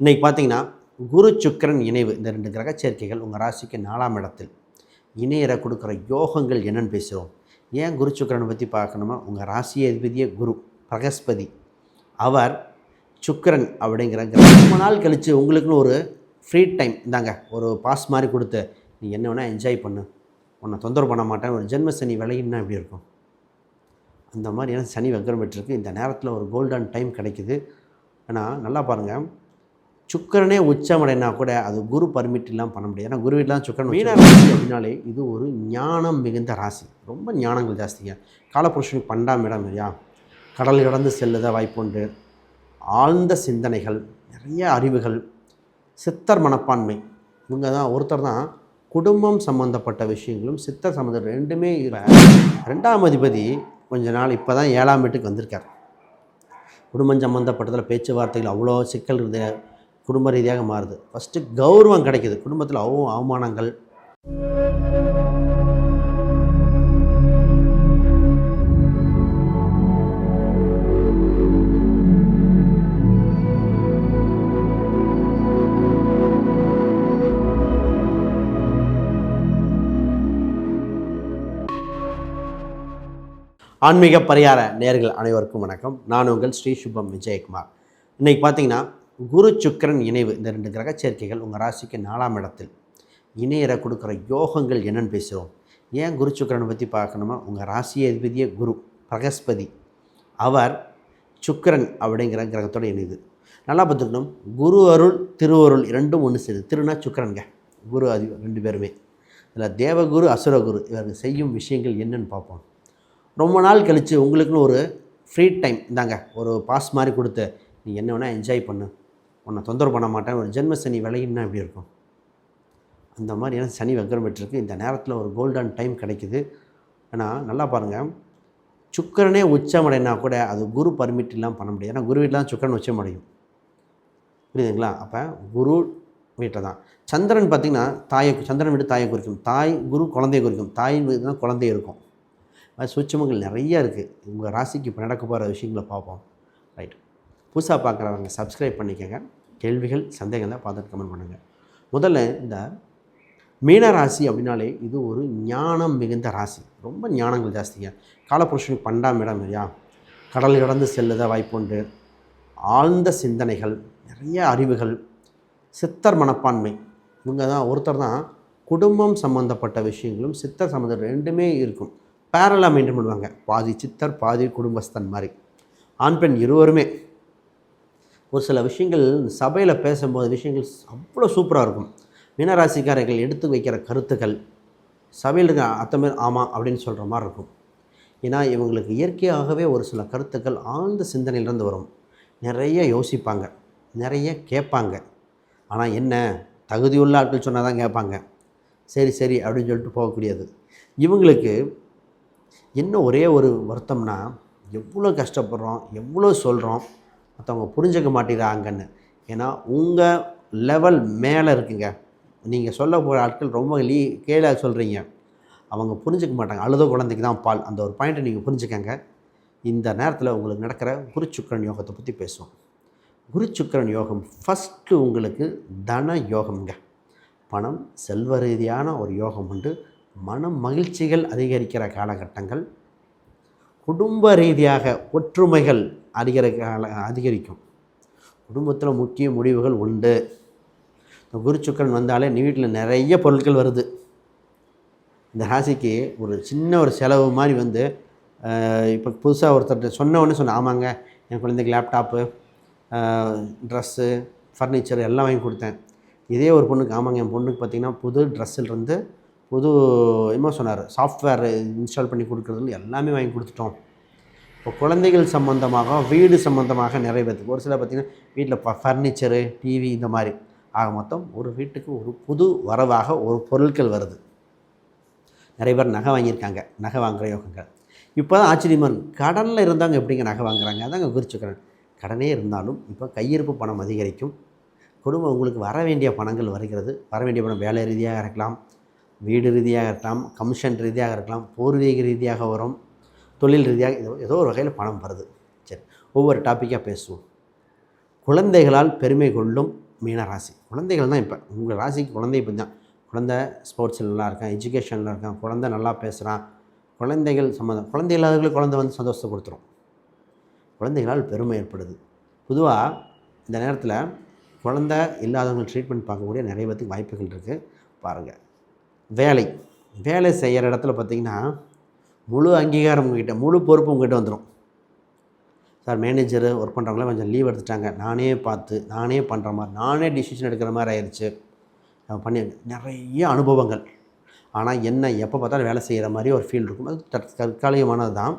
இன்றைக்கி பார்த்தீங்கன்னா குரு சுக்கரன் இணைவு. இந்த ரெண்டு கிரக சேர்க்கைகள் உங்கள் ராசிக்கு நாலாம் இடத்தில். இணையரை கொடுக்குற யோகங்கள் என்னென்னு பேசுகிறோம் ஏன் குரு சுக்கரனை பற்றி பார்க்கணுமா உங்கள் ராசி அதிபதியே குரு பிரகஸ்பதி. அவர் சுக்கிரன் அப்படிங்கிற ரொம்ப நாள் கழித்து உங்களுக்குன்னு ஒரு ஃப்ரீ டைம் இந்தாங்க ஒரு பாஸ் மாதிரி கொடுத்து நீ என்ன வேணால் என்ஜாய் பண்ணு. உன்னை தொந்தரவு பண்ண மாட்டேன். ஒரு ஜென்ம சனி விலகினா எப்படி இருக்கும்? அந்த மாதிரியான சனி வக்கரம் பெற்றிருக்கு. இந்த நேரத்தில் ஒரு கோல்டன் டைம் கிடைக்குது. ஆனால் நல்லா பாருங்கள் சுக்கரனே உச்சமடைனா கூட அது குரு பர்மிட் இல்லாமல் பண்ண முடியாது. ஏன்னா குரு வீட்டில் சுக்கரன் மீன ராசி அப்படின்னாலே இது ஒரு ஞானம் மிகுந்த ராசி. ரொம்ப ஞானங்கள் ஜாஸ்திங்க. காலபுருஷனுக்கு பன்னெண்டாம் இடம் இல்லையா? கடல் கடந்து செல்லுத வாய்ப்புண்டு. ஆழ்ந்த சிந்தனைகள் நிறைய அறிவுகள் சித்தர் மனப்பான்மை. இவங்க தான் ஒருத்தர் தான் குடும்பம் சம்மந்தப்பட்ட விஷயங்களும் சித்தர் சம்மந்த ரெண்டுமே. ரெண்டாம் அதிபதி கொஞ்ச நாள் இப்போ தான் ஏழாம் வீட்டுக்கு வந்திருக்கார். குடும்பம் சம்மந்தப்பட்டதில் பேச்சுவார்த்தைகள் அவ்வளோ சிக்கல் இருந்து குடும்ப ரீதியாக மாறுது. ஃபஸ்ட்டு கௌரவம் கிடைக்குது. குடும்பத்தில் அவ அவமானங்கள். ஆன்மீக பரிகார நேர்கள் அனைவருக்கும் வணக்கம். நான் உங்கள் ஸ்ரீ சுபம் விஜயகுமார். இன்றைக்கி பார்த்தீங்கன்னா குரு சுக்கிரன் இணைவு. இந்த ரெண்டு கிரக சேர்க்கைகள் உங்கள் ராசிக்கு நாலாம் இடத்தில். இணையரை கொடுக்குற யோகங்கள் என்னென்னு பேசுகிறோம் ஏன் குரு சுக்கிரனை பற்றி பார்க்கணுமா உங்கள் ராசி அதிபதியே குரு பிரகஸ்பதி. அவர் சுக்கரன் அப்படிங்கிற கிரகத்தோட இணைது நல்லா பார்த்துக்கணும். குரு அருள் திருவருள் இரண்டும் ஒன்று சேருது. திருனா சுக்கிரன்க குரு அதி ரெண்டு பேருமே. இதில் தேவகுரு அசுரகுரு இவர்கள் செய்யும் விஷயங்கள் என்னென்னு பார்ப்போம். ரொம்ப நாள் கழித்து உங்களுக்குன்னு ஒரு ஃப்ரீ டைம் இந்தாங்க. ஒரு பாஸ் மாதிரி கொடுத்து நீ என்ன வேணால் என்ஜாய் பண்ணு. உன்னை தொந்தரவு பண்ண மாட்டேன். ஒரு ஜென்ம சனி விலகினா எப்படி இருக்கும்? அந்த மாதிரியான சனி வக்கரம் பெற்றிருக்கு. இந்த நேரத்தில் ஒரு கோல்டன் டைம் கிடைக்குது. ஆனால் நல்லா பாருங்கள் சுக்கரனே உச்சமடைனா கூட அது குரு பர்மிட் இல்லாமல் பண்ண முடியாது. ஏன்னா குரு வீட்டில் தான் சுக்கரன் உச்சமடையும் புரியுதுங்களா? அப்போ குரு வீட்டில் தான். சந்திரன் பார்த்திங்கன்னா தாயை சந்திரன் வீடு தாயை குறிக்கும். தாய் குரு குழந்தையை குறிக்கும். தாய் வீடு தான் குழந்தை இருக்கும். அது சூட்சமங்கள் நிறைய இருக்குது உங்கள் ராசிக்கு இப்போ நடக்க போகிற விஷயங்களை பார்ப்போம். ரைட் புதுசாக பார்க்குறவங்க சப்ஸ்கிரைப் பண்ணிக்கோங்க. கேள்விகள் சந்தேகம் தான் பார்த்துட்டு கமெண்ட் பண்ணுங்கள் முதல்ல இந்த மீன ராசி அப்படின்னாலே இது ஒரு ஞானம் மிகுந்த ராசி. ரொம்ப ஞானங்கள் ஜாஸ்திங்க. காலபுருஷனுக்கு பண்டாம் இடம் இல்லையா? கடல் கடந்து செல்லுத வாய்ப்புண்டு ஆழ்ந்த சிந்தனைகள் நிறைய அறிவுகள் சித்தர் மனப்பான்மை. இவங்க தான் ஒருத்தர் தான் குடும்பம் சம்மந்தப்பட்ட விஷயங்களும் சித்தர் சம்மந்த ரெண்டுமே இருக்கும். பேரலாக மெயின்டைன் பண்ணுவாங்க. பாதி சித்தர் பாதி குடும்பஸ்தன் மாதிரி. ஆண் பெண் இருவருமே ஒரு சில விஷயங்கள் சபையில் பேசும்போது விஷயங்கள் அவ்வளோ சூப்பராக இருக்கும். மீனராசிக்காரர்கள் எடுத்து வைக்கிற கருத்துக்கள் சபையில் இருக்க அத்தமே ஆமாம் அப்படின்னு சொல்கிற மாதிரி இருக்கும். ஏன்னா இவங்களுக்கு இயற்கையாகவே ஒரு சில கருத்துக்கள் ஆழ்ந்த சிந்தனையிலிருந்து வரும். நிறைய யோசிப்பாங்க நிறைய கேட்பாங்க. ஆனால் என்ன? தகுதியுள்ள ஆட்கள் சொன்னால் தான் கேட்பாங்க. சரி சரி அப்படின்னு சொல்லிட்டு போகக்கூடியது. இவங்களுக்கு என்ன ஒரே ஒரு வருத்தம்னா எவ்வளோ கஷ்டப்படுறோம் எவ்வளோ சொல்கிறோம் மற்றவங்க புரிஞ்சுக்க மாட்டேங்கிறாங்கன்னு. ஏன்னா உங்கள் லெவல் மேலே இருக்குங்க. நீங்கள் சொல்ல போகிற ஆட்கள் ரொம்ப லீ கீழே சொல்கிறீங்க அவங்க புரிஞ்சுக்க மாட்டாங்க. அழுத குழந்தைக்கு தான் பால். அந்த ஒரு பாயிண்ட்டை நீங்கள் புரிஞ்சுக்கங்க. இந்த நேரத்தில் உங்களுக்கு நடக்கிற குருச்சுக்கரன் யோகத்தை பற்றி பேசுவோம். குருச்சுக்கரன் யோகம் ஃபஸ்ட்டு உங்களுக்கு தன யோகம்ங்க. பணம் செல்வ ரீதியான ஒரு யோகம் உண்டு. மன மகிழ்ச்சிகள் அதிகரிக்கிற காலகட்டங்கள். குடும்ப ரீதியாக ஒற்றுமைகள் அதிகரிக்க அதிகரிக்கும். குடும்பத்தில் முக்கிய முடிவுகள் உண்டு. இந்த குருச்சுக்கரன் வந்தாலே நீ வீட்டில் நிறைய பொருட்கள் வருது. இந்த ராசிக்கு ஒரு சின்ன ஒரு செலவு மாதிரி வந்து இப்போ புதுசாக ஒருத்தர் சொன்ன சொன்னேன் ஆமாங்க என் குழந்தைக்கு லேப்டாப்பு ட்ரெஸ்ஸு ஃபர்னிச்சர் எல்லாம் வாங்கி கொடுத்தேன். இதே ஒரு பொண்ணுக்கு ஆமாங்க என் பொண்ணுக்கு பார்த்திங்கன்னா புது ட்ரெஸ்ஸிலிருந்து புது என்னமோ சொன்னார் சாஃப்ட்வேர் இன்ஸ்டால் பண்ணி கொடுக்குறதுல எல்லாமே வாங்கி கொடுத்துட்டோம். இப்போ குழந்தைகள் சம்மந்தமாக வீடு சம்மந்தமாக நிறைய பேர்த்துக்கு ஒரு சில பார்த்திங்கன்னா வீட்டில் ப ஃபர்னிச்சரு டிவி இந்த மாதிரி. ஆக மொத்தம் ஒரு வீட்டுக்கு ஒரு புது வரவாக ஒரு பொருட்கள் வருது. நிறைய பேர் நகை வாங்கியிருக்காங்க. நகை வாங்குகிற யோகங்கள். இப்போ தான் ஆச்சரியமாக கடனில் இருந்தாங்க எப்படிங்க நகை வாங்குறாங்க? அதாங்க குறிச்சுக்கிறேன். கடனே இருந்தாலும் இப்போ கையிருப்பு பணம் அதிகரிக்கும். குடும்பம் உங்களுக்கு வர வேண்டிய பணங்கள் வருகிறது. வர வேண்டிய பணம் வேலை ரீதியாக இருக்கலாம். வீடு ரீதியாக இருக்கலாம். கமிஷன் ரீதியாக இருக்கலாம். பூர்வீக ரீதியாக வரும். தொழில் ரீதியாக ஏதோ ஏதோ ஒரு வகையில் பணம் வருது. சரி ஒவ்வொரு டாப்பிக்காக பேசுவோம். குழந்தைகளால் பெருமை கொள்ளும் மீன ராசி. குழந்தைகள் தான் இப்போ. உங்கள் ராசிக்கு குழந்தை இப்போ தான். குழந்தை ஸ்போர்ட்ஸில் நல்லா இருக்கான் எஜுகேஷனில் இருக்கான் குழந்தை நல்லா பேசுகிறான் குழந்தைகள் சம்மந்தம் குழந்தை இல்லாதவர்களுக்கு குழந்தை வந்து சந்தோஷத்தை கொடுத்துரும். குழந்தைகளால் பெருமை ஏற்படுது. பொதுவாக இந்த நேரத்தில் குழந்தை இல்லாதவங்க ட்ரீட்மெண்ட் பார்க்கக்கூடிய நிறைய பேத்துக்கு வாய்ப்புகள் இருக்குது பாருங்கள் வேலை வேலை செய்கிற இடத்துல பார்த்திங்கன்னா முழு அங்கீகாரம் உங்ககிட்ட முழு பொறுப்பு உங்ககிட்ட வந்துடும் சார் மேனேஜரு ஒர்க் பண்ணுறவங்களாம் கொஞ்சம் லீவ் எடுத்துட்டாங்க. நானே பார்த்து நானே பண்ணுற மாதிரி நானே டிசிஷன் எடுக்கிற மாதிரி ஆயிடுச்சு நான் பண்ணி நிறைய அனுபவங்கள். ஆனால் என்ன எப்போ பார்த்தாலும் வேலை செய்கிற மாதிரி ஒரு ஃபீல் இருக்கும். அது தற்காலிகமானது தான்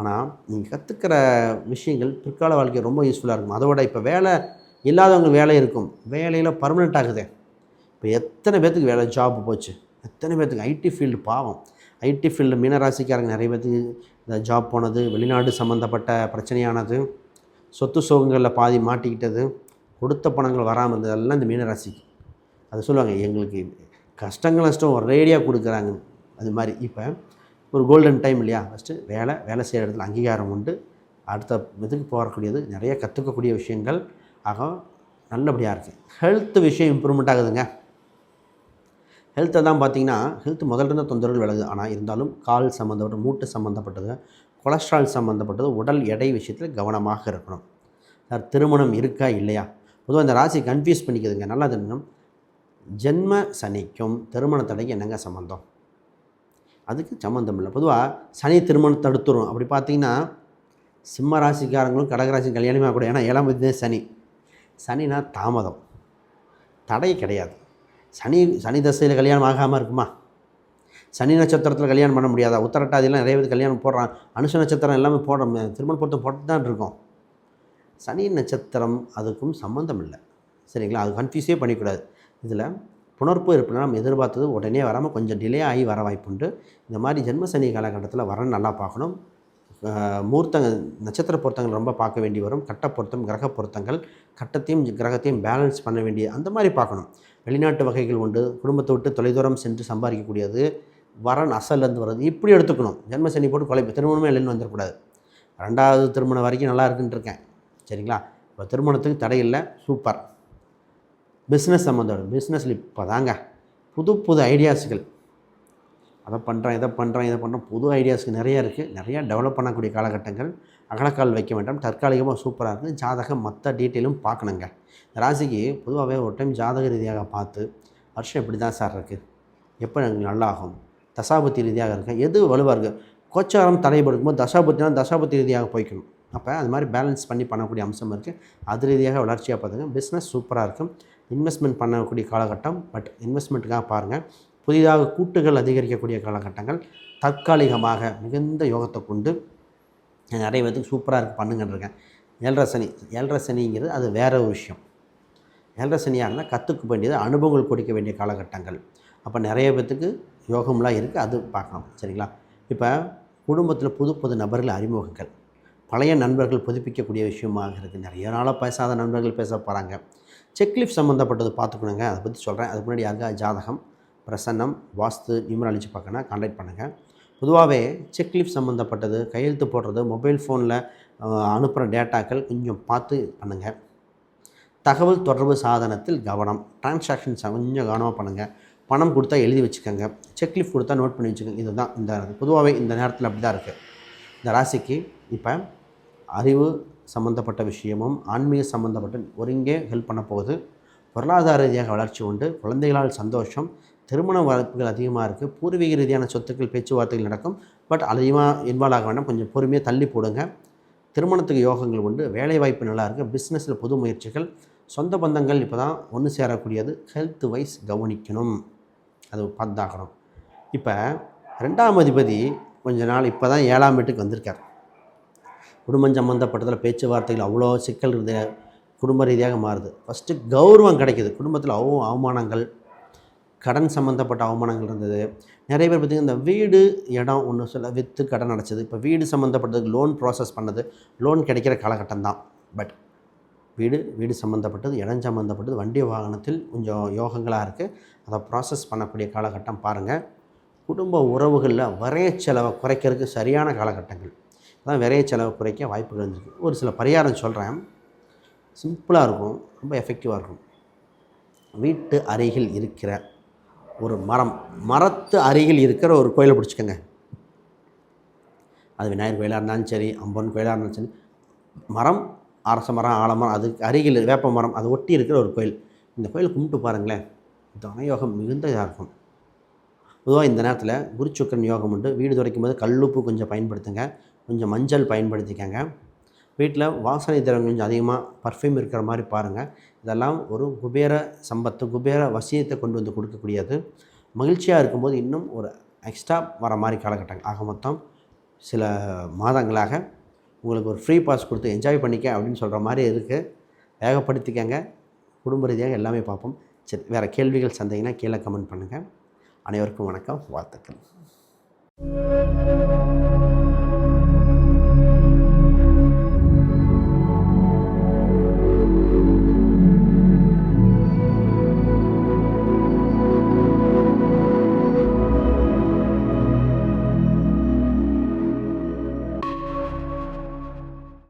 ஆனால் நீங்கள் கற்றுக்கிற விஷயங்கள் பிற்கால வாழ்க்கை ரொம்ப யூஸ்ஃபுல்லாக இருக்கும். அதோட இப்போ வேலை இல்லாதவங்க வேலை இருக்கும். வேலையில் பர்மனெண்ட் ஆகுது. இப்போ எத்தனை பேர்த்துக்கு வேலை ஜாப் போச்சு. எத்தனை பேர்த்துக்கு ஐடி ஃபீல்டு பாவம். ஐடி ஃபீல்டு மீனராசிக்காரங்க நிறைய பேர்த்துக்கு இந்த ஜாப் போனது வெளிநாடு சம்மந்தப்பட்ட பிரச்சனையானது சொத்து சோகங்களில் பாதி மாட்டிக்கிட்டது கொடுத்த பணங்கள் வராமல் இருந்ததெல்லாம் இந்த மீனராசிக்கு. அது சொல்லுவாங்க எங்களுக்கு கஷ்டங்கள் நஷ்டம் ஒரேடியாக கொடுக்குறாங்க. அது மாதிரி. இப்போ ஒரு கோல்டன் டைம் இல்லையா? ஃபஸ்ட்டு வேலை வேலை செய்கிற இடத்துல அங்கீகாரம் உண்டு. அடுத்த இதுக்கு போகக்கூடியது நிறைய கற்றுக்கக்கூடிய விஷயங்கள். ஆக நல்லபடியாக இருக்குது ஹெல்த் விஷயம் இம்ப்ரூவ்மெண்ட் ஆகுதுங்க. ஹெல்த்தை தான் பார்த்தீங்கன்னா ஹெல்த் முதல்ல இருந்த தொந்தரவுகள் விலகுது ஆனால் இருந்தாலும் கால் சம்மந்தப்பட்ட மூட்டு சம்மந்தப்பட்டது கொலஸ்ட்ரால் சம்மந்தப்பட்டது உடல் எடை விஷயத்தில் கவனமாக இருக்கணும். சார் திருமணம் இருக்கா இல்லையா? பொதுவாக இந்த ராசி கன்ஃபியூஸ் பண்ணிக்கிதுங்க. நல்லா தெரியும் ஜென்ம சனிக்கும் திருமண தடைக்கு என்னங்க சம்மந்தம் அதுக்கு சம்மந்தம் இல்லை. பொதுவாக சனி திருமணம் தடுத்துரும். அப்படி பார்த்தீங்கன்னா சிம்ம ராசிக்காரங்களும் கடகராசி கல்யாணமே கூட ஏன்னா ஏழாம் சனி. சனினா தாமதம். தடை கிடையாது. சனி சனி தசையில் கல்யாணம் ஆகாமல் இருக்குமா? சனி நட்சத்திரத்தில் கல்யாணம் பண்ண முடியாதா? உத்தரட்டாதிலாம் நிறைய பேர் கல்யாணம் போடுறான் அனுஷ நட்சத்திரம் எல்லாமே போடுற திருமண பொருத்தம் போட்டு தான் இருக்கோம். சனி நட்சத்திரம் அதுக்கும் சம்மந்தம் இல்லை. சரிங்களா? அது கன்ஃபியூஸே பண்ணிக்கூடாது. இதில் புணர்ப்பு இருப்பினா நம்ம எதிர்பார்த்தது உடனே வராமல் கொஞ்சம் டிலே ஆகி வர வாய்ப்புண்டு. இந்த மாதிரி ஜென்ம சனி காலகட்டத்தில் வர நல்லா பார்க்கணும். மூர்த்தங்க நட்சத்திர பொருத்தங்கள் ரொம்ப பார்க்க வேண்டி வரும். கட்ட பொருத்தம் கிரக பொருத்தங்கள் கட்டத்தையும் கிரகத்தையும் பேலன்ஸ் பண்ண வேண்டிய அந்த மாதிரி பார்க்கணும். வெளிநாட்டு வகைகள் உண்டு. குடும்பத்தை விட்டு தொலைதூரம் சென்று சம்பாதிக்கக்கூடியது. வரன் அசல்லேருந்து வர்றது. இப்படி எடுத்துக்கணும். ஜென்ம சனி போட்டு கொலை திருமணமே இல்லைன்னு வந்துடக்கூடாது. ரெண்டாவது திருமணம் வரைக்கும் நல்லா இருக்குன்ட்டு இருக்கேன் சரிங்களா? இப்போ திருமணத்துக்கு தடை இல்லை. சூப்பர். பிஸ்னஸ் சம்மந்தம் பிஸ்னஸில் இப்போ தாங்க புது புது ஐடியாஸுகள் அதை பண்ணுறேன் இதை பண்ணுறேன் இதை பண்ணுறேன். புது ஐடியாஸ்க்கு நிறையா இருக்குது நிறையா டெவலப் பண்ணக்கூடிய காலகட்டங்கள். அகலக்கால் வைக்க வேண்டாம். தற்காலிகமாக சூப்பராக இருக்குது ஜாதகம் மற்ற டீட்டெயிலும் பார்க்கணுங்க. ராசிக்கு பொதுவாகவே ஒரு டைம் ஜாதக ரீதியாக பார்த்து வருஷம் எப்படி தான் சார் இருக்குது எப்போ எனக்கு நல்லாகும்? தசாபத்தி ரீதியாக இருக்குது எது வலுவாக இருக்குது கோச்சாரம் தடைபடும்போது தசாபத்தினா தசாபத்தி ரீதியாக போய்க்கணும். அப்போ அது மாதிரி பேலன்ஸ் பண்ணி பண்ணக்கூடிய அம்சம் இருக்குது அது ரீதியாக வளர்ச்சியாக பார்த்துங்க பிஸ்னஸ் சூப்பராக இருக்கும். இன்வெஸ்ட்மெண்ட் பண்ணக்கூடிய காலகட்டம் பட் இன்வெஸ்ட்மெண்ட்டுக்காக பாருங்கள் புதிதாக கூட்டுகள் அதிகரிக்கக்கூடிய காலகட்டங்கள் தற்காலிகமாக மிகுந்த யோகத்தை கொண்டு நிறைய பேருக்கு சூப்பராக இருக்குது பண்ணுங்கன்றிருக்கேன் ஏழரை சனி அது வேற ஒரு விஷயம். ஏழரசனியாக இருந்தால் கற்றுக்க வேண்டியது அனுபவங்கள் கொடுக்க வேண்டிய காலகட்டங்கள். அப்போ நிறைய பேர்த்துக்கு யோகம்லாம் இருக்குது அது பார்க்கணும் சரிங்களா? இப்போ குடும்பத்தில் புது புது நபர்கள் அறிமுகங்கள். பழைய நண்பர்கள் புதுப்பிக்கக்கூடிய விஷயமாக இருக்குது நிறைய நாளாக பேசாத நண்பர்கள் பேச போகிறாங்க செக்லிஃப் சம்மந்தப்பட்டது பார்த்துக்கணுங்க. அதை பற்றி சொல்கிறேன் அதுக்கு முன்னாடி யாருக்கா ஜாதகம்? பிரசன்னம் வாஸ்து நியூமராலஜி பார்க்கணும் கான்டாக்ட் பண்ணுங்கள் பொதுவாகவே செக்லிஃப் சம்மந்தப்பட்டது கையெழுத்து போடுறது மொபைல் ஃபோனில் அனுப்புகிற டேட்டாக்கள் கொஞ்சம் பார்த்து பண்ணுங்கள் தகவல் தொடர்பு சாதனத்தில் கவனம் டிரான்சாக்ஷன்ஸ் கொஞ்சம் கவனமாக பண்ணுங்கள் பணம் கொடுத்தா எழுதி வச்சுக்கோங்க. செக்லிஃப் கொடுத்தா நோட் பண்ணி வச்சுக்கோங்க. இதுதான் இந்த பொதுவாகவே இந்த நேரத்தில் அப்படி தான் இருக்குது இந்த ராசிக்கு இப்போ அறிவு சம்மந்தப்பட்ட விஷயமும் ஆன்மீக சம்மந்தப்பட்ட ஒருங்கே ஹெல்ப் பண்ண போகுது பொருளாதார ரீதியாக வளர்ச்சி உண்டு. குழந்தைகளால் சந்தோஷம். திருமண வாய்ப்புகள் அதிகமாக இருக்குது. பூர்வீக ரீதியான சொத்துக்கள் பேச்சுவார்த்தைகள் நடக்கும். பட் அதிகமாக இன்வால்வ் ஆக வேண்டாம். கொஞ்சம் பொறுமையாக தள்ளி போடுங்க. திருமணத்துக்கு யோகங்கள் உண்டு. வேலைவாய்ப்பு நல்லா இருக்குது பிஸ்னஸில் புது முயற்சிகள். சொந்த பந்தங்கள் இப்போ தான் ஒன்று சேரக்கூடியது. ஹெல்த் வைஸ் கவனிக்கணும். அது பார்த்தாகணும். இப்போ ரெண்டாம் அதிபதி கொஞ்ச நாள் இப்போ தான் ஏழாம் வீட்டுக்கு வந்திருக்கார். குடும்பம் சம்மந்தப்பட்டதில் பேச்சுவார்த்தைகள் அவ்வளோ சிக்கல் இருந்த குடும்ப ரீதியாக மாறுது. ஃபஸ்ட்டு கௌரவம் கிடைக்கிது. குடும்பத்தில் அவ அவமானங்கள் கடன் சம்மந்தப்பட்ட அவமானங்கள் இருந்தது. நிறைய பேர் பார்த்திங்கன்னா இந்த வீடு இடம் ஒன்று சொல்ல விற்று கடன் அடைச்சது. இப்போ வீடு சம்மந்தப்பட்டதுக்கு லோன் ப்ராசஸ் பண்ணது. லோன் கிடைக்கிற காலகட்டம் தான். பட் வீடு வீடு சம்மந்தப்பட்டது இடம் சம்மந்தப்பட்டது வண்டி வாகனத்தில் கொஞ்சம் யோகங்களாக இருக்குது அதை ப்ராசஸ் பண்ணக்கூடிய காலகட்டம் பாருங்கள் குடும்ப உறவுகளில் வரைய செலவை குறைக்கிறதுக்கு சரியான காலகட்டங்கள். அதான் விரைய செலவை குறைக்க வாய்ப்புகள் இருந்திருக்கு. ஒரு சில பரிகாரம் சொல்கிறேன் சிம்பிளாக இருக்கும். ரொம்ப எஃபெக்டிவாக இருக்கும். வீட்டு அருகில் இருக்கிற ஒரு மரம் மரத்து அருகில் இருக்கிற ஒரு கோயிலை பிடிச்சிக்கோங்க. அது விநாயகர் கோயிலாக இருந்தாலும் சரி அம்பன் கோயிலாக இருந்தாலும் சரி மரம் அரச மரம் ஆலமரம் அதுக்கு அருகில் வேப்ப மரம் அதை ஒட்டி இருக்கிற ஒரு கோயில். இந்த கோயில் கும்பிட்டு பாருங்களேன். தனயோகம் மிகுந்த இதாக இருக்கும். பொதுவாக இந்த நேரத்தில் குருச்சுக்கரன் யோகம் உண்டு. வீடு துடைக்கும் போது கல்லுப்பு கொஞ்சம் பயன்படுத்துங்க. கொஞ்சம் மஞ்சள் பயன்படுத்திக்கங்க. வீட்டில் வாசனை திறன் கொஞ்சம் அதிகமாக பர்ஃப்யூம் இருக்கிற மாதிரி பாருங்கள் இதெல்லாம் ஒரு குபேர சம்பத்து குபேர வசியத்தை கொண்டு வந்து கொடுக்கக்கூடியது. மகிழ்ச்சியாக இருக்கும்போது இன்னும் ஒரு எக்ஸ்ட்ரா வர மாதிரி காலகட்டங்கள் ஆக மொத்தம் சில மாதங்களாக உங்களுக்கு ஒரு ஃப்ரீ பாஸ் கொடுத்து என்ஜாய் பண்ணிக்க அப்படின்னு சொல்கிற மாதிரி இருக்குது வேகப்படுத்திக்கங்க. குடும்ப ரீதியாக எல்லாமே பார்ப்போம். சரி வேறு கேள்விகள் சந்தேகம்னா கீழே கமெண்ட் பண்ணுங்கள் அனைவருக்கும் வணக்கம். வாழ்த்துக்கள்.